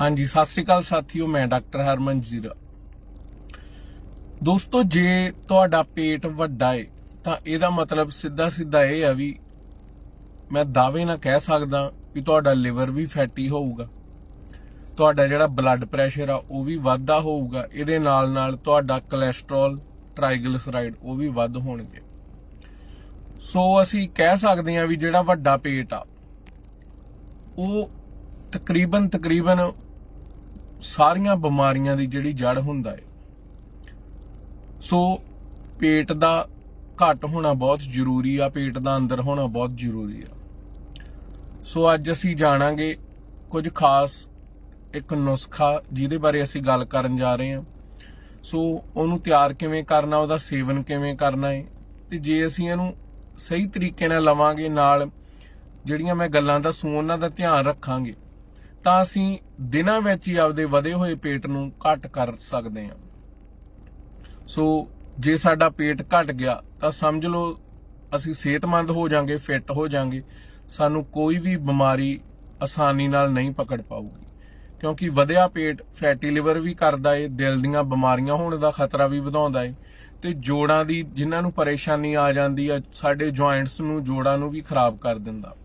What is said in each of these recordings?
ਹਾਂਜੀ, ਸਤਿ ਸ੍ਰੀ ਅਕਾਲ ਸਾਥੀਓ, ਮੈਂ ਡਾਕਟਰ ਹਰਮਨ ਜੀਰਾ। ਦੋਸਤੋ, ਜੇ ਤੁਹਾਡਾ ਪੇਟ ਵੱਡਾ ਏ, ਤਾਂ ਇਹਦਾ ਮਤਲਬ ਸਿੱਧਾ ਸਿੱਧਾ ਇਹ ਆ ਵੀ ਮੈਂ ਦਾਅਵੇ ਨਾਲ ਕਹਿ ਸਕਦਾ ਵੀ ਤੁਹਾਡਾ ਲਿਵਰ ਵੀ ਫੈਟੀ ਹੋਊਗਾ। ਤੁਹਾਡਾ ਜਿਹੜਾ ਬਲੱਡ ਪ੍ਰੈਸ਼ਰ ਆ, ਉਹ ਵੀ ਵਾਧਾ ਹੋਊਗਾ। ਇਹਦੇ ਨਾਲ ਨਾਲ ਤੁਹਾਡਾ ਕੋਲੇਸਟ੍ਰੋਲ ਟ੍ਰਾਈਗਲਿਸਰਾਈਡ ਉਹ ਵੀ ਵੱਧ ਹੋਣਗੇ। ਸੋ, ਅਸੀਂ ਕਹਿ ਸਕਦੇ ਹਾਂ ਵੀ ਜਿਹੜਾ ਵੱਡਾ ਪੇਟ ਆ, ਉਹ ਤਕਰੀਬਨ ਤਕਰੀਬਨ ਸਾਰੀਆਂ ਬਿਮਾਰੀਆਂ ਦੀ ਜਿਹੜੀ ਜੜ ਹੁੰਦਾ ਹੈ। ਸੋ ਪੇਟ ਦਾ ਘੱਟ ਹੋਣਾ ਬਹੁਤ ਜ਼ਰੂਰੀ ਆ, ਪੇਟ ਦਾ ਅੰਦਰ ਹੋਣਾ ਬਹੁਤ ਜ਼ਰੂਰੀ ਆ। ਸੋ ਅੱਜ ਅਸੀਂ ਜਾਣਾਂਗੇ ਕੁਝ ਖਾਸ ਇੱਕ ਨੁਸਖਾ ਜਿਹਦੇ ਬਾਰੇ ਅਸੀਂ ਗੱਲ ਕਰਨ ਜਾ ਰਹੇ ਹਾਂ। ਸੋ ਉਹਨੂੰ ਤਿਆਰ ਕਿਵੇਂ ਕਰਨਾ, ਉਹਦਾ ਸੇਵਨ ਕਿਵੇਂ ਕਰਨਾ ਹੈ। ਤੇ ਜੇ ਅਸੀਂ ਇਹਨੂੰ ਸਹੀ ਤਰੀਕੇ ਨਾਲ ਲਵਾਂਗੇ, ਨਾਲ ਜਿਹੜੀਆਂ ਮੈਂ ਗੱਲਾਂ ਦੱਸੂ ਉਹਨਾਂ ਦਾ ਧਿਆਨ ਰੱਖਾਂਗੇ। ਤਾਂ ਅਸੀਂ ਦਿਨਾਂ ਵਿੱਚ ਹੀ ਆਪਦੇ ਵਧੇ ਹੋਏ ਪੇਟ ਨੂੰ ਘਟ ਕਰ ਸਕਦੇ ਹਾਂ। ਸੋ ਜੇ ਸਾਡਾ ਪੇਟ ਘਟ ਗਿਆ, ਤਾਂ ਸਮਝ ਲਓ ਅਸੀਂ ਸਿਹਤਮੰਦ ਹੋ ਜਾਾਂਗੇ, ਫਿੱਟ ਹੋ ਜਾਾਂਗੇ, ਸਾਨੂੰ ਕੋਈ ਵੀ ਬਿਮਾਰੀ ਆਸਾਨੀ ਨਾਲ ਨਹੀਂ ਪਕੜ ਪਾਊਗੀ। ਕਿਉਂਕਿ ਵਧਿਆ ਪੇਟ ਫੈਟੀ ਲਿਵਰ ਵੀ ਕਰਦਾ ਏ, ਦਿਲ ਦੀਆਂ ਬਿਮਾਰੀਆਂ ਹੋਣ ਦਾ ਖਤਰਾ ਵੀ ਵਧਾਉਂਦਾ ਏ, ਤੇ ਜੋੜਾਂ ਦੀ ਜਿਨ੍ਹਾਂ ਨੂੰ ਪਰੇਸ਼ਾਨੀ ਆ ਜਾਂਦੀ ਆ, ਸਾਡੇ ਜੁਆਇੰਟਸ ਨੂੰ, ਜੋੜਾਂ ਨੂੰ ਵੀ ਖਰਾਬ ਕਰ ਦਿੰਦਾ।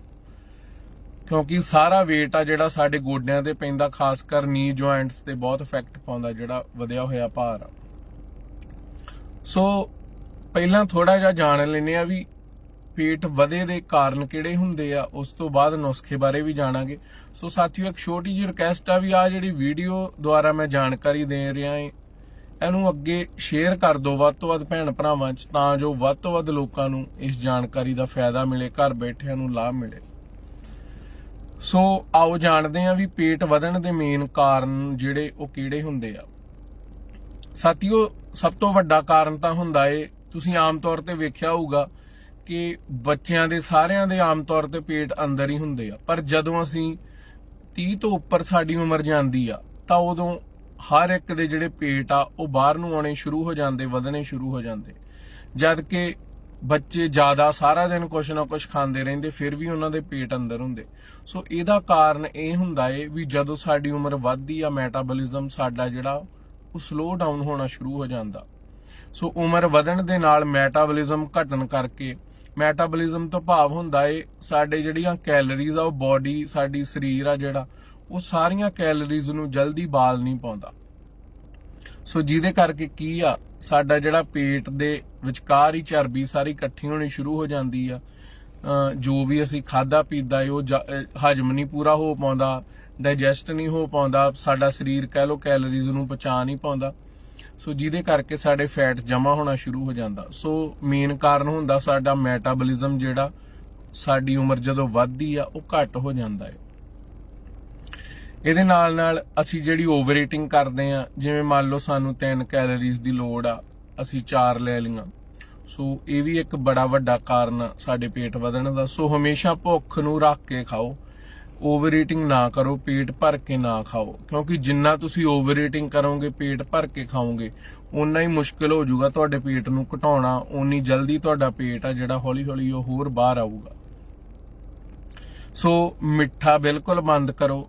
ਕਿਉਂਕਿ ਸਾਰਾ weight ਆ ਜਿਹੜਾ ਸਾਡੇ ਗੋਡਿਆਂ ਤੇ ਪੈਂਦਾ, ਖਾਸ ਕਰ ਨੀ ਜੁਆਇੰਟਸ ਤੇ ਬਹੁਤ ਇਫੈਕਟ ਪਾਉਂਦਾ ਜਿਹੜਾ ਵਧਿਆ ਹੋਇਆ ਭਾਰ ਆ। ਸੋ ਪਹਿਲਾਂ ਥੋੜਾ ਜਿਹਾ ਜਾਣ ਲੈਨੇ ਆ ਵੀ ਪੇਟ ਵਧੇ ਦੇ ਕਾਰਨ ਕਿਹੜੇ ਹੁੰਦੇ ਆ, ਉਸ ਤੋਂ ਬਾਅਦ ਨੁਸਖੇ ਬਾਰੇ ਵੀ ਜਾਣਾਂਗੇ। ਸੋ ਸਾਥੀਓ, ਇੱਕ ਛੋਟੀ ਜਿਹੀ ਰਿਕਵੈਸਟ ਆ ਵੀ ਆ ਜਿਹੜੀ ਵੀਡੀਓ ਦੁਆਰਾ ਮੈਂ ਜਾਣਕਾਰੀ ਦੇ ਰਿਹਾ ਏ ਇਹਨੂੰ ਅੱਗੇ ਸ਼ੇਅਰ ਕਰ ਦਿਓ ਵੱਧ ਤੋਂ ਵੱਧ ਭੈਣ ਭਰਾਵਾਂ 'ਚ, ਤਾਂ ਜੋ ਵੱਧ ਤੋਂ ਵੱਧ ਲੋਕਾਂ ਨੂੰ ਇਸ ਜਾਣਕਾਰੀ ਦਾ ਫਾਇਦਾ ਮਿਲੇ, ਘਰ ਬੈਠਿਆਂ ਨੂੰ ਲਾਭ ਮਿਲੇ। ਸੋ ਆਓ ਜਾਣਦੇ ਹਾਂ ਵੀ ਪੇਟ ਵਧਣ ਦੇ ਮੇਨ ਕਾਰਨ ਜਿਹੜੇ ਉਹ ਕਿਹੜੇ ਹੁੰਦੇ ਆ। ਸਾਥੀਓ, ਸਭ ਤੋਂ ਵੱਡਾ ਕਾਰਨ ਤਾਂ ਹੁੰਦਾ ਏ, ਤੁਸੀਂ ਆਮ ਤੌਰ ਤੇ ਵੇਖਿਆ ਹੋਊਗਾ ਕਿ ਬੱਚਿਆਂ ਦੇ ਸਾਰਿਆਂ ਦੇ ਆਮ ਤੌਰ ਤੇ ਪੇਟ ਅੰਦਰ ਹੀ ਹੁੰਦੇ ਆ। ਪਰ ਜਦੋਂ ਅਸੀਂ 30 ਤੋਂ ਉੱਪਰ ਸਾਡੀ ਉਮਰ ਜਾਂਦੀ ਆ, ਤਾਂ ਉਦੋਂ ਹਰ ਇੱਕ ਦੇ ਜਿਹੜੇ ਪੇਟ ਆ, ਉਹ ਬਾਹਰ ਨੂੰ ਆਉਣੇ ਸ਼ੁਰੂ ਹੋ ਜਾਂਦੇ, ਵਧਣੇ ਸ਼ੁਰੂ ਹੋ ਜਾਂਦੇ। ਜਦ ਕਿ ਬੱਚੇ ਜ਼ਿਆਦਾ ਸਾਰਾ ਦਿਨ ਕੁਛ ਨਾ ਕੁਛ ਖਾਂਦੇ ਰਹਿੰਦੇ, ਫਿਰ ਵੀ ਉਹਨਾਂ ਦੇ ਪੇਟ ਅੰਦਰ ਹੁੰਦੇ। ਸੋ ਇਹਦਾ ਕਾਰਨ ਇਹ ਹੁੰਦਾ ਏ ਵੀ ਜਦੋਂ ਸਾਡੀ ਉਮਰ ਵੱਧਦੀ ਆ ਮੈਟਾਬੋਲਿਜ਼ਮ ਸਾਡਾ ਜਿਹੜਾ, ਉਹ ਸਲੋ ਡਾਊਨ ਹੋਣਾ ਸ਼ੁਰੂ ਹੋ ਜਾਂਦਾ। ਸੋ ਉਮਰ ਵਧਣ ਦੇ ਨਾਲ ਮੈਟਾਬੋਲਿਜ਼ਮ ਘਟਣ ਕਰਕੇ ਮੈਟਾਬੋਲਿਜ਼ਮ ਤੋਂ ਭਾਵ ਹੁੰਦਾ ਏ ਸਾਡੇ ਜਿਹੜੀਆਂ ਕੈਲਰੀਜ਼ ਆ, ਉਹ ਬਾਡੀ ਸਾਡੀ ਸਰੀਰ ਆ ਜਿਹੜਾ, ਉਹ ਸਾਰੀਆਂ ਕੈਲਰੀਜ਼ ਨੂੰ ਜਲਦੀ ਬਾਲ ਨਹੀਂ ਪਾਉਂਦਾ। ਸੋ ਜਿਹਦੇ ਕਰਕੇ ਕੀ ਆ, ਸਾਡਾ ਜਿਹੜਾ ਪੇਟ ਦੇ ਵਿਚਕਾਰ ਹੀ ਚਰਬੀ ਸਾਰੀ ਇਕੱਠੀ ਹੋਣੀ ਸ਼ੁਰੂ ਹੋ ਜਾਂਦੀ ਆ। ਜੋ ਵੀ ਅਸੀਂ ਖਾਦਾ ਪੀਦਾ ਏ, ਉਹ ਜ- ਹਜਮ ਨਹੀਂ ਪੂਰਾ ਹੋ ਪਾਉਂਦਾ ਡਾਈਜੈਸਟ ਨਹੀਂ ਹੋ ਪਾਉਂਦਾ, ਸਾਡਾ ਸਰੀਰ ਕਹਿ ਲੋ ਕੈਲਰੀਜ਼ ਨੂੰ ਪਚਾ ਨਹੀਂ ਪਾਉਂਦਾ। ਸੋ ਜਿਹਦੇ ਕਰਕੇ ਸਾਡੇ ਫੈਟ ਜਮਾ ਹੋਣਾ ਸ਼ੁਰੂ ਹੋ ਜਾਂਦਾ। ਸੋ ਮੇਨ ਕਾਰਨ ਹੁੰਦਾ ਸਾਡਾ ਮੈਟਾਬੋਲਿਜ਼ਮ ਜਿਹੜਾ, ਸਾਡੀ ਉਮਰ ਜਦੋਂ ਵੱਧਦੀ ਆ, ਉਹ ਘੱਟ ਹੋ ਜਾਂਦਾ ਹੈ ਇਹਦੇ ਨਾਲ ਨਾਲ ਅਸੀਂ ਜਿਹੜੀ ਓਵਰ ਈਟਿੰਗ ਕਰਦੇ ਆ ਜਿਵੇਂ ਮੰਨ ਲਓ ਸਾਨੂੰ 3 ਕੈਲੋਰੀਜ਼ ਦੀ ਲੋੜ ਆ, ਅਸੀਂ 4 ਲੈ ਲਈਆਂ। ਸੋ ਇਹ ਵੀ ਇੱਕ ਬੜਾ ਵੱਡਾ ਕਾਰਨ ਆ ਸਾਡੇ ਪੇਟ ਵਧਣ ਦਾ। ਸੋ ਹਮੇਸ਼ਾ ਭੁੱਖ ਨੂੰ ਰੱਖ ਕੇ ਖਾਓ। ਓਵਰ ਈਟਿੰਗ ਨਾ ਕਰੋ, ਪੇਟ ਭਰ ਕੇ ਨਾ ਖਾਓ। ਕਿਉਂਕਿ ਜਿੰਨਾ ਤੁਸੀਂ ਓਵਰ ਈਟਿੰਗ ਕਰੋਗੇ, ਪੇਟ ਭਰ ਕੇ ਖਾਓਗੇ ਉਨਾ ਹੀ ਮੁਸ਼ਕਲ ਹੋ ਜਾਊਗਾ ਤੁਹਾਡੇ ਪੇਟ ਨੂੰ ਘਟਾਉਣਾ ਉਨੀ ਜਲਦੀ ਤੁਹਾਡਾ ਪੇਟ ਆ ਜਿਹੜਾ ਹੌਲੀ ਹੌਲੀ ਉਹ ਹੋਰ ਬਾਹਰ ਆਊਗਾ। ਸੋ ਮਿੱਠਾ ਬਿਲਕੁਲ ਬੰਦ ਕਰੋ।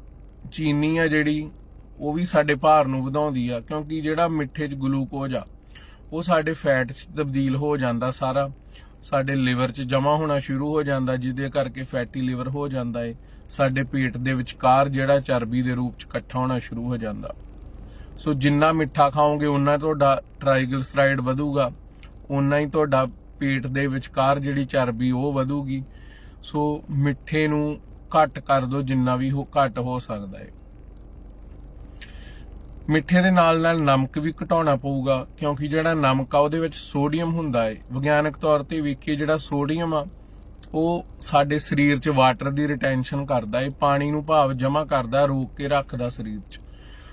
ਚੀਨੀ ਆ ਜਿਹੜੀ, ਉਹ ਵੀ ਸਾਡੇ ਭਾਰ ਨੂੰ ਵਧਾਉਂਦੀ ਆ, ਕਿਉਂਕਿ ਜਿਹੜਾ ਮਿੱਠੇ 'ਚ ਗਲੂਕੋਜ਼ ਆ, ਉਹ ਸਾਡੇ ਫੈਟ 'ਚ ਤਬਦੀਲ ਹੋ ਜਾਂਦਾ ਸਾਰਾ। ਸਾਡੇ ਲਿਵਰ 'ਚ ਜਮਾ ਹੋਣਾ ਸ਼ੁਰੂ ਹੋ ਜਾਂਦਾ, ਜਿਹਦੇ ਕਰਕੇ ਫੈਟੀ ਲਿਵਰ ਹੋ ਜਾਂਦਾ ਏ। ਸਾਡੇ ਪੇਟ ਦੇ ਵਿਚਕਾਰ ਜਿਹੜਾ ਚਰਬੀ ਦੇ ਰੂਪ 'ਚ ਇਕੱਠਾ ਹੋਣਾ ਸ਼ੁਰੂ ਹੋ ਜਾਂਦਾ। ਸੋ ਜਿੰਨਾ ਮਿੱਠਾ ਖਾਓਗੇ ਉਨਾ ਤੁਹਾਡਾ ਟ੍ਰਾਈਗਲਿਸਰਾਈਡ ਵਧੂਗਾ। ਉਨਾ ਹੀ ਤੁਹਾਡਾ ਪੇਟ ਦੇ ਵਿਚਕਾਰ ਜਿਹੜੀ ਚਰਬੀ, ਉਹ ਵਧੂਗੀ। ਸੋ ਮਿੱਠੇ ਨੂੰ ਘੱਟ ਕਰ ਦਿਓ ਜਿੰਨਾ ਵੀ ਹੋ, ਘੱਟ ਹੋ ਸਕਦਾ ਹੈ ਮਿੱਠੇ ਦੇ ਨਾਲ ਨਾਲ ਨਮਕ ਵੀ ਘਟਾਉਣਾ ਪਊਗਾ, ਕਿਉਂਕਿ ਜਿਹੜਾ ਨਮਕ ਆ, ਉਹਦੇ ਵਿੱਚ ਸੋਡੀਅਮ ਹੁੰਦਾ ਹੈ ਵਿਗਿਆਨਕ ਤੌਰ ਤੇ ਵੇਖੀਏ, ਜਿਹੜਾ ਸੋਡੀਅਮ ਆ, ਉਹ ਸਾਡੇ ਸਰੀਰ 'ਚ ਵਾਟਰ ਦੀ ਰਿਟੈਂਸ਼ਨ ਕਰਦਾ ਹੈ ਪਾਣੀ ਨੂੰ ਭਾਵ ਜਮ੍ਹਾਂ ਕਰਦਾ, ਰੋਕ ਕੇ ਰੱਖਦਾ ਸਰੀਰ 'ਚ।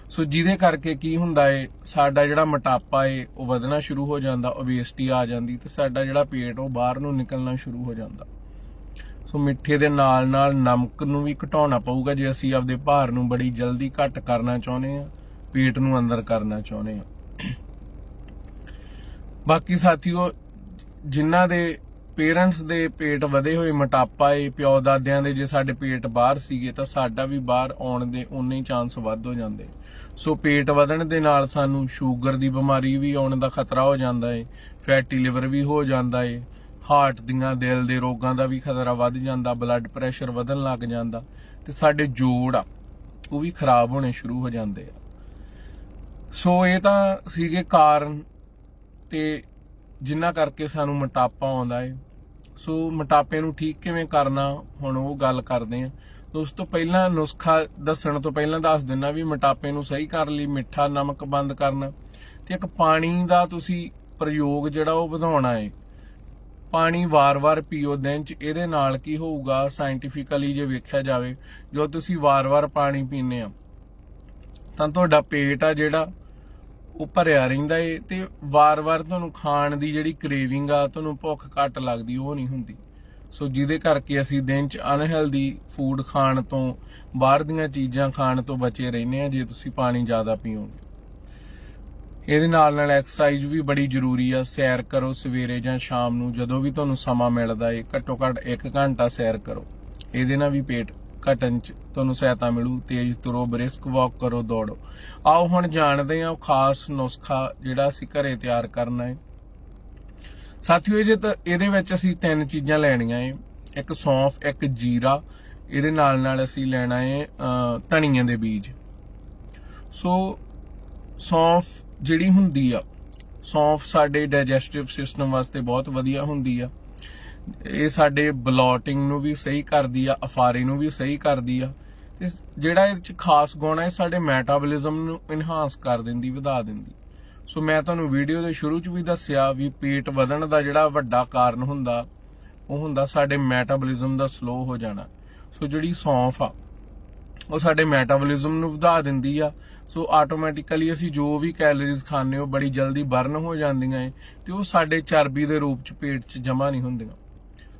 ਸੋ ਜਿਹਦੇ ਕਰਕੇ ਕੀ ਹੁੰਦਾ ਏ, ਸਾਡਾ ਜਿਹੜਾ ਮੋਟਾਪਾ ਏ, ਉਹ ਵਧਣਾ ਸ਼ੁਰੂ ਹੋ ਜਾਂਦਾ ਓਬੇਸਿਟੀ ਆ ਜਾਂਦੀ, ਤੇ ਸਾਡਾ ਜਿਹੜਾ ਪੇਟ, ਉਹ ਬਾਹਰ ਨੂੰ ਨਿਕਲਣਾ ਸ਼ੁਰੂ ਹੋ ਜਾਂਦਾ। ਸੋ ਮਿੱਠੇ ਦੇ ਨਾਲ ਨਾਲ ਨਮਕ ਨੂੰ ਵੀ ਘਟਾਉਣਾ ਪਊਗਾ ਜੇ ਅਸੀਂ ਆਪਦੇ ਭਾਰ ਨੂੰ ਬੜੀ ਜਲਦੀ ਘੱਟ ਕਰਨਾ ਚਾਹੁੰਦੇ ਆ ਪੇਟ ਨੂੰ ਅੰਦਰ ਕਰਨਾ ਚਾਹੁੰਦੇ ਆ ਬਾਕੀ ਸਾਥੀਓ, ਜਿਨ੍ਹਾਂ ਦੇ ਪੇਰੈਂਟਸ ਦੇ ਪੇਟ ਵਧੇ ਹੋਏ, ਮੋਟਾਪਾ ਏ, ਪਿਓ ਦਾਦਿਆਂ ਦੇ ਜੇ ਸਾਡੇ ਪੇਟ ਬਾਹਰ ਸੀਗੇ ਤਾਂ ਸਾਡਾ ਵੀ ਬਾਹਰ ਆਉਣ ਦੇ ਉਨੇ ਹੀ ਚਾਂਸ ਵੱਧ ਹੋ ਜਾਂਦੇ। ਸੋ ਪੇਟ ਵਧਣ ਦੇ ਨਾਲ ਸਾਨੂੰ ਸ਼ੂਗਰ ਦੀ ਬਿਮਾਰੀ ਵੀ ਆਉਣ ਦਾ ਖਤਰਾ ਹੋ ਜਾਂਦਾ ਏ, ਫੈਟੀ ਲਿਵਰ ਵੀ ਹੋ ਜਾਂਦਾ ਏ ਹਾਰਟ ਦੀਆਂ, ਦਿਲ ਦੇ ਰੋਗਾਂ ਦਾ ਵੀ ਖਤਰਾ ਵੱਧ ਜਾਂਦਾ ਬਲੱਡ ਪ੍ਰੈਸ਼ਰ ਵਧਣ ਲੱਗ ਜਾਂਦਾ ਤੇ ਸਾਡੇ ਜੋੜ ਆ, ਉਹ ਵੀ ਖਰਾਬ ਹੋਣੇ ਸ਼ੁਰੂ ਹੋ ਜਾਂਦੇ ਆ। ਸੋ ਇਹ ਤਾਂ ਸੀਗੇ ਕਾਰਨ ਤੇ ਜਿਨ੍ਹਾਂ ਕਰਕੇ ਸਾਨੂੰ ਮੋਟਾਪਾ ਆਉਂਦਾ ਏ। ਸੋ ਮੋਟਾਪੇ ਨੂੰ ਠੀਕ ਕਿਵੇਂ ਕਰਨਾ, ਹੁਣ ਉਹ ਗੱਲ ਕਰਦੇ ਆ। ਦੋਸਤੋ, ਪਹਿਲਾਂ ਨੁਸਖਾ ਦੱਸਣ ਤੋਂ ਪਹਿਲਾਂ ਦੱਸ ਦਿੰਨਾ ਵੀ ਮੋਟਾਪੇ ਨੂੰ ਸਹੀ ਕਰਨ ਲਈ, ਮਿੱਠਾ ਨਮਕ ਬੰਦ ਕਰਨਾ ਤੇ ਇੱਕ ਪਾਣੀ ਦਾ ਤੁਸੀਂ ਪ੍ਰਯੋਗ ਜਿਹੜਾ ਉਹ ਵਧਾਉਣਾ ਏ। ਪਾਣੀ ਵਾਰ-ਵਾਰ ਪੀਓ ਦਿਨ ਚ ਇਹਦੇ ਨਾਲ ਕੀ ਹੋਊਗਾ ਸਾਇੰਟੀਫਿਕਲੀ ਜੇ ਵੇਖਿਆ ਜਾਵੇ ਜੋ ਤੁਸੀਂ ਵਾਰ-ਵਾਰ ਪਾਣੀ ਪੀਨੇ ਆ, ਤਾਂ ਤੁਹਾਡਾ ਪੇਟ ਆ ਜਿਹੜਾ, ਉਹ ਭਰਿਆ ਰਹਿੰਦਾ ਏ, ਤੇ ਵਾਰ-ਵਾਰ ਤੁਹਾਨੂੰ ਖਾਣ ਦੀ ਜਿਹੜੀ ਕ੍ਰੇਵਿੰਗ ਆ, ਤੁਹਾਨੂੰ ਭੁੱਖ ਘੱਟ ਲੱਗਦੀ, ਉਹ ਨਹੀਂ ਹੁੰਦੀ। ਸੋ ਜਿਹਦੇ ਕਰਕੇ ਅਸੀਂ ਦਿਨ ਚ ਅਨਹੈਲਦੀ ਫੂਡ ਖਾਣ ਤੋਂ, ਬਾਹਰ ਦੀਆਂ ਚੀਜ਼ਾਂ ਖਾਣ ਤੋਂ ਬਚੇ ਰਹਿੰਦੇ ਆ, ਜੇ ਤੁਸੀਂ ਪਾਣੀ ਜ਼ਿਆਦਾ ਪੀਓਗੇ। ਇਹਦੇ ਨਾਲ ਨਾਲ ਐਕਸਰਸਾਈਜ਼ ਵੀ ਬੜੀ ਜ਼ਰੂਰੀ ਆ, ਸੈਰ ਕਰੋ ਸਵੇਰੇ ਜਾਂ ਸ਼ਾਮ ਨੂੰ, ਜਦੋਂ ਵੀ ਤੁਹਾਨੂੰ ਸਮਾਂ ਮਿਲਦਾ ਏ, ਘੱਟੋ ਘੱਟ 1 ਘੰਟਾ ਸੈਰ ਕਰੋ। ਇਹਦੇ ਨਾਲ ਵੀ ਪੇਟ ਘਟਣ ਚ ਤੁਹਾਨੂੰ ਸਹਾਇਤਾ ਮਿਲੂ, ਤੇਜ਼ ਤੁਰੋ ਬ੍ਰਿਸਕ ਵਾਕ ਕਰੋ, ਦੌੜੋ। ਆਓ ਹੁਣ ਜਾਣਦੇ ਹਾਂ ਉਹ ਖਾਸ ਨੁਸਖਾ ਜਿਹੜਾ ਅਸੀਂ ਘਰੇ ਤਿਆਰ ਕਰਨਾ ਹੈ ਸਾਥੀਓ, ਇਹ ਇਹਦੇ ਵਿੱਚ ਅਸੀਂ ਤਿੰਨ ਚੀਜ਼ਾਂ ਲੈਣੀਆਂ ਏ। ਇੱਕ ਸੌਂਫ, ਇੱਕ ਜੀਰਾ, ਇਹਦੇ ਨਾਲ ਨਾਲ ਅਸੀਂ ਲੈਣਾ ਏ ਧਨੀਏ ਦੇ ਬੀਜ। ਸੋ ਸੌਂਫ ਜਿਹੜੀ ਹੁੰਦੀ ਆ, ਸੌਂਫ ਸਾਡੇ ਡਾਈਜੈਸਟਿਵ ਸਿਸਟਮ ਵਾਸਤੇ ਬਹੁਤ ਵਧੀਆ ਹੁੰਦੀ ਆ। ਇਹ ਸਾਡੇ ਬਲੋਟਿੰਗ ਨੂੰ ਵੀ ਸਹੀ ਕਰਦੀ ਆ, ਅਫਾਰੇ ਨੂੰ ਵੀ ਸਹੀ ਕਰਦੀ ਆ। ਤੇ ਜਿਹੜਾ ਇਹ ਚ ਖਾਸ ਗੁਣ ਹੈ ਇਹ ਸਾਡੇ ਮੈਟਾਬੋਲਿਜ਼ਮ ਨੂੰ ਇਨਹਾਂਸ ਕਰ ਦਿੰਦੀ, ਵਧਾ ਦਿੰਦੀ। ਸੋ ਮੈਂ ਤੁਹਾਨੂੰ ਵੀਡੀਓ ਦੇ ਸ਼ੁਰੂ ਚ ਵੀ ਦੱਸਿਆ ਵੀ ਪੇਟ ਵਧਣ ਦਾ ਜਿਹੜਾ ਵੱਡਾ ਕਾਰਨ ਹੁੰਦਾ, ਉਹ ਹੁੰਦਾ ਸਾਡੇ ਮੈਟਾਬੋਲਿਜ਼ਮ ਦਾ ਸਲੋ ਹੋ ਜਾਣਾ। ਸੋ ਜਿਹੜੀ ਸੌਂਫ ਆ ਉਹ ਸਾਡੇ ਮੈਟਾਬੋਲਿਜ਼ਮ ਨੂੰ ਵਧਾ ਦਿੰਦੀ ਆ। ਸੋ ਆਟੋਮੈਟਿਕਲੀ ਅਸੀਂ ਜੋ ਵੀ ਕੈਲਰੀਜ਼ ਖਾਂਦੇ ਹੋ ਬੜੀ ਜਲਦੀ ਬਰਨ ਹੋ ਜਾਂਦੀਆਂ ਏ ਤੇ ਉਹ ਸਾਡੇ ਚਰਬੀ ਦੇ ਰੂਪ ਚ, ਪੇਟ ਚ ਜਮਾ ਨਹੀਂ ਹੁੰਦੀਆਂ।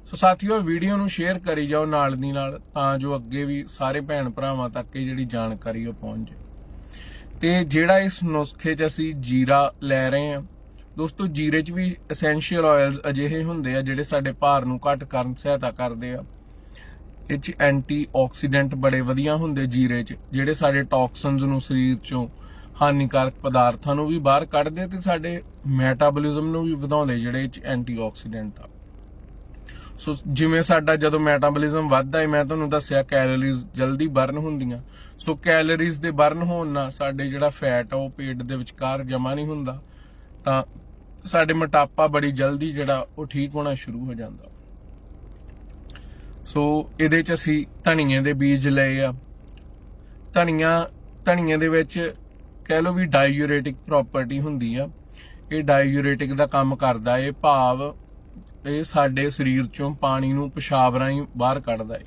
ਸੋ ਸਾਥੀਓ ਵੀਡੀਓ ਨੂੰ ਸ਼ੇਅਰ ਕਰੀ ਜਾਓ ਨਾਲ ਦੀ ਨਾਲ, ਤਾਂ ਜੋ ਅੱਗੇ ਵੀ ਸਾਰੇ ਭੈਣ ਭਰਾਵਾਂ ਤੱਕ ਇਹ ਜਿਹੜੀ ਜਾਣਕਾਰੀ ਉਹ ਪਹੁੰਚ ਜਾਵੇ ਤੇ ਜਿਹੜਾ ਇਸ ਨੁਸਖੇ 'ਚ ਅਸੀਂ ਜੀਰਾ ਲੈ ਰਹੇ ਹਾਂ, ਦੋਸਤੋ, ਜੀਰੇ 'ਚ ਵੀ ਐਸੈਂਸ਼ੀਅਲ ਆਇਲਸ ਅਜਿਹੇ ਹੁੰਦੇ ਆ ਜਿਹੜੇ ਸਾਡੇ ਭਾਰ ਨੂੰ ਘੱਟ ਕਰਨ, ਸਹਾਇਤਾ ਕਰਦੇ ਆ। ਇਹ 'ਚ ਐਂਟੀਆਕਸੀਡੈਂਟ ਬੜੇ ਵਧੀਆ ਹੁੰਦੇ ਜੀਰੇ 'ਚ, ਜਿਹੜੇ ਸਾਡੇ ਟੌਕਸਿਨਸ ਨੂੰ ਸਰੀਰ 'ਚੋਂ ਹਾਨੀਕਾਰਕ ਪਦਾਰਥਾਂ ਨੂੰ ਵੀ ਬਾਹਰ ਕੱਢਦੇ ਤੇ ਸਾਡੇ ਮੈਟਾਬੋਲਿਜ਼ਮ ਨੂੰ ਵੀ ਵਧਾਉਂਦੇ ਜਿਹੜੇ ਇਹ 'ਚ ਐਂਟੀਆਕਸੀਡੈਂਟ ਆ। ਸੋ ਜਿਵੇਂ ਸਾਡਾ ਜਦੋਂ ਮੈਟਾਬੋਲਿਜ਼ਮ ਵੱਧਦਾ ਹੈ ਮੈਂ ਤੁਹਾਨੂੰ ਦੱਸਿਆ ਕੈਲੋਰੀਜ਼ ਜਲਦੀ ਬਰਨ ਹੁੰਦੀਆਂ। ਸੋ ਕੈਲੋਰੀਜ਼ ਦੇ ਬਰਨ ਹੋਣ ਨਾਲ ਸਾਡੇ ਜਿਹੜਾ ਫੈਟ ਆ, ਉਹ ਪੇਟ ਦੇ ਵਿਚਕਾਰ ਜਮਾ ਨਹੀਂ ਹੁੰਦਾ, ਤਾਂ ਸਾਡੇ ਮੋਟਾਪਾ ਬੜੀ ਜਲਦੀ ਜਿਹੜਾ, ਉਹ ਠੀਕ ਹੋਣਾ ਸ਼ੁਰੂ ਹੋ ਜਾਂਦਾ। ਸੋ ਇਹਦੇ ਚ ਅਸੀਂ ਧਨੀਏ ਦੇ ਬੀਜ ਲਏ ਆ। ਧਨੀਆ, ਧਨੀਏ ਦੇ ਵਿੱਚ ਕਹਿ ਲਓ ਵੀ ਡਾਇੂਰੇਟਿਕ ਪ੍ਰਾਪਰਟੀ ਹੁੰਦੀ ਆ। ਇਹ ਡਾਇੂਰੇਟਿਕ ਦਾ ਕੰਮ ਕਰਦਾ ਏ, ਭਾਵ ਇਹ ਸਾਡੇ ਸਰੀਰ ਚੋਂ ਪਾਣੀ ਨੂੰ ਪਿਸ਼ਾਬ ਰਾਹੀਂ ਬਾਹਰ ਕੱਢਦਾ ਏ।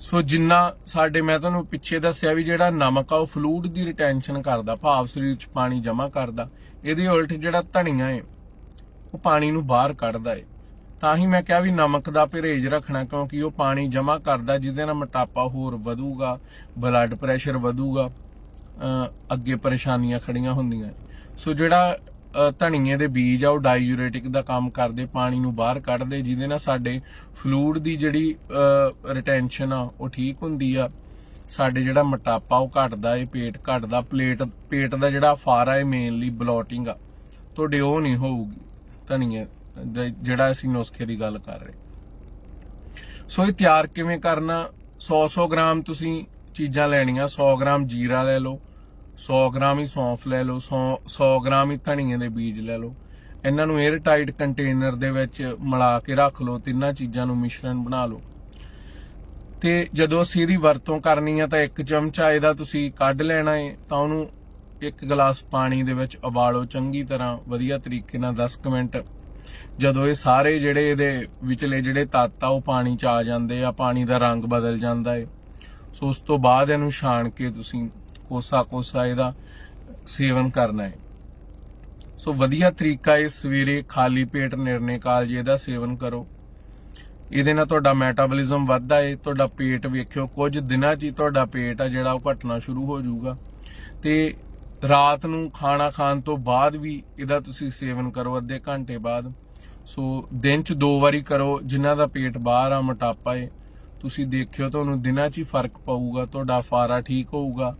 ਸੋ ਜਿੰਨਾ ਸਾਡੇ, ਮੈਂ ਤੁਹਾਨੂੰ ਪਿੱਛੇ ਦੱਸਿਆ ਵੀ ਜਿਹੜਾ ਨਮਕ ਆ, ਉਹ ਫਲੂਇਡ ਦੀ ਰਿਟੈਂਸ਼ਨ ਕਰਦਾ, ਭਾਵ ਸਰੀਰ 'ਚ ਪਾਣੀ ਜਮ੍ਹਾਂ ਕਰਦਾ। ਇਹਦੇ ਉਲਟ ਜਿਹੜਾ ਧਨੀਆ ਏ, ਉਹ ਪਾਣੀ ਨੂੰ ਬਾਹਰ ਕੱਢਦਾ ਏ। ਤਾਂ ਹੀ ਮੈਂ ਕਿਹਾ ਵੀ ਨਮਕ ਦਾ ਪਰਹੇਜ਼ ਰੱਖਣਾ, ਕਿਉਂਕਿ ਉਹ ਪਾਣੀ ਜਮ੍ਹਾਂ ਕਰਦਾ, ਜਿਹਦੇ ਨਾਲ ਮੋਟਾਪਾ ਹੋਰ ਵਧੂਗਾ ਬਲੱਡ ਪ੍ਰੈਸ਼ਰ ਵਧੂਗਾ ਅੱਗੇ ਪਰੇਸ਼ਾਨੀਆਂ ਖੜੀਆਂ ਹੁੰਦੀਆਂ ਸੋ ਜਿਹੜਾ, ਅਹ ਧਨੀਏ ਦੇ ਬੀਜ ਆ, ਉਹ ਡਾਇੂਰੇਟਿਕ ਦਾ ਕੰਮ ਕਰਦੇ, ਪਾਣੀ ਨੂੰ ਬਾਹਰ ਕੱਢਦੇ, ਜਿਹਦੇ ਨਾਲ ਸਾਡੇ ਫਲੂਇਡ ਦੀ ਜਿਹੜੀ ਰਿਟੈਂਸ਼ਨ ਆ, ਉਹ ਠੀਕ ਹੁੰਦੀ ਆ। ਸਾਡੇ ਜਿਹੜਾ ਮੋਟਾਪਾ, ਉਹ ਘਟਦਾ ਏ ਪੇਟ ਘਟਦਾ, ਪਲੇਟ, ਪੇਟ ਦਾ ਜਿਹੜਾ ਫਾਰਾ ਹੈ ਮੇਨਲੀ ਬਲੋਟਿੰਗ ਆ। ਤੁਹਾਡੇ ਉਹ ਨਹੀਂ ਹੋਊਗੀ, ਧਨੀਏ ਜਿਹੜਾ ਅਸੀਂ ਨੁਸਖੇ ਦੀ ਗੱਲ ਕਰ ਰਹੇ। ਸੋ ਇਹ ਤਿਆਰ ਕਿਵੇਂ ਕਰਨਾ? 100-100 ਗ੍ਰਾਮ ਤੁਸੀਂ ਚੀਜ਼ਾਂ ਲੈਣੀਆਂ 100 ਗ੍ਰਾਮ ਜੀਰਾ ਲੈ ਲਓ 100 ਗ੍ਰਾਮ ਹੀ ਸੌਂਫ ਲੈ ਲਓ 100 100 ਗ੍ਰਾਮ ਹੀ ਧਨੀਏ ਦੇ ਬੀਜ ਲੈ ਲਓ। ਇਹਨਾਂ ਨੂੰ 에ਅਰ ਟਾਈਟ ਕੰਟੇਨਰ ਦੇ ਵਿੱਚ ਮਿਲਾ ਕੇ ਰੱਖ ਲਓ, ਤਿੰਨਾਂ ਚੀਜ਼ਾਂ ਨੂੰ ਮਿਸ਼ਰਣ ਬਣਾ ਲਓ। ਤੇ ਜਦੋਂ ਅਸੀਂ ਇਹਦੀ ਵਰਤੋਂ ਕਰਨੀ ਆ ਤਾਂ ਇੱਕ ਚਮਚਾ ਇਹਦਾ ਤੁਸੀਂ ਕੱਢ ਲੈਣਾ ਹੈ ਤਾਂ ਉਹਨੂੰ ਇੱਕ ਗਲਾਸ ਪਾਣੀ ਦੇ ਵਿੱਚ ਉਬਾਲੋ, ਚੰਗੀ ਤਰ੍ਹਾਂ ਵਧੀਆ ਤਰੀਕੇ ਨਾਲ 10 ਕੁ ਮਿੰਟ ਜਦੋਂ ਇਹ ਸਾਰੇ ਜਿਹੜੇ ਇਹਦੇ ਵਿਚਲੇ ਜਿਹੜੇ ਤੱਤ ਆ, ਉਹ ਪਾਣੀ ਚ ਆ ਜਾਂਦੇ ਆ, ਪਾਣੀ ਦਾ ਰੰਗ ਬਦਲ ਜਾਂਦਾ ਹੈ ਸੋ ਉਸ ਤੋਂ ਬਾਅਦ ਇਹਨੂੰ ਛਾਣ ਕੇ ਤੁਸੀਂ ਕੋਸਾ ਕੋਸਾ ਇਹਦਾ ਸੇਵਨ ਕਰਨਾ ਹੈ ਸੋ ਵਧੀਆ ਤਰੀਕਾ ਹੈ ਸਵੇਰੇ ਖਾਲੀ ਪੇਟ ਨਿਰਣੇ ਕਾਲਜ ਇਹਦਾ ਸੇਵਨ ਕਰੋ। ਇਹਦੇ ਨਾਲ ਤੁਹਾਡਾ ਮੈਟਾਬੋਲਿਜ਼ਮ ਵੱਧਦਾ ਏ, ਤੁਹਾਡਾ ਪੇਟ ਵੇਖਿਓ, ਕੁਝ ਦਿਨਾਂ 'ਚ ਹੀ ਤੁਹਾਡਾ ਪੇਟ ਆ ਜਿਹੜਾ ਉਹ ਘਟਣਾ ਸ਼ੁਰੂ ਹੋ ਜਾਊਗਾ। ਤੇ ਰਾਤ ਨੂੰ ਖਾਣਾ ਖਾਣ ਤੋਂ ਬਾਅਦ ਵੀ ਇਹਦਾ ਤੁਸੀਂ ਸੇਵਨ ਕਰੋ ਅੱਧੇ ਘੰਟੇ ਬਾਅਦ। ਸੋ ਦਿਨ ਚ ਦੋ ਵਾਰੀ ਕਰੋ, ਜਿਨ੍ਹਾਂ ਦਾ ਪੇਟ ਬਾਹਰ ਆ, ਮੋਟਾਪਾ ਏ, ਤੁਸੀਂ ਦੇਖਿਓ ਤੁਹਾਨੂੰ ਦਿਨਾਂ 'ਚ ਹੀ ਫ਼ਰਕ ਪਊਗਾ, ਤੁਹਾਡਾ ਫਾਰਾ ਠੀਕ ਹੋਊਗਾ,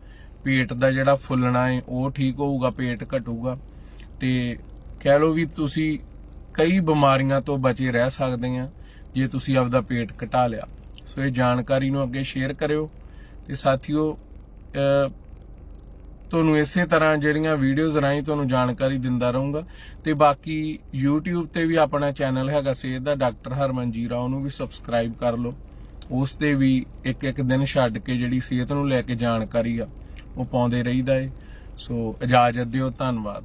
ਪੇਟ ਦਾ ਜਿਹੜਾ ਫੁੱਲਣਾ ਏ, ਉਹ ਠੀਕ ਹੋਊਗਾ, ਪੇਟ ਘਟੂਗਾ। ਤੇ ਕਹਿ ਲਓ ਵੀ ਤੁਸੀਂ ਕਈ ਬਿਮਾਰੀਆਂ ਤੋਂ ਬਚੇ ਰਹਿ ਸਕਦੇ ਆ, ਜੇ ਤੁਸੀਂ ਆਪਦਾ ਪੇਟ ਘਟਾ ਲਿਆ। ਸੋ ਇਹ ਜਾਣਕਾਰੀ ਨੂੰ ਅੱਗੇ ਸ਼ੇਅਰ ਕਰਿਓ। ਤੇ ਸਾਥੀਓ ਤੁਹਾਨੂੰ ਇਸੇ ਤਰ੍ਹਾਂ ਜਿਹੜੀਆਂ ਵੀਡੀਓਜ਼ ਰਾਹੀਂ ਤੁਹਾਨੂੰ ਜਾਣਕਾਰੀ ਦਿੰਦਾ ਰਹੂੰਗਾ। ਤੇ ਬਾਕੀ YouTube ਤੇ ਵੀ ਆਪਣਾ ਚੈਨਲ ਹੈਗਾ ਸਿਹਤ ਦਾ, ਡਾਕਟਰ ਹਰਮਨ ਜੀਰਾ ਉਹਨੂੰ ਵੀ ਸਬਸਕ੍ਰਾਈਬ ਕਰ ਲਓ। ਉਸ ਤੇ ਵੀ ਇੱਕ ਇੱਕ ਦਿਨ ਛੱਡ ਕੇ ਜਿਹੜੀ ਸਿਹਤ ਨੂੰ ਲੈ ਕੇ ਜਾਣਕਾਰੀ ਆ, ਉਹ ਪਾਉਂਦੇ ਰਹੀਦਾ ਏ। ਸੋ ਇਜਾਜ਼ਤ ਦਿਓ, ਧੰਨਵਾਦ।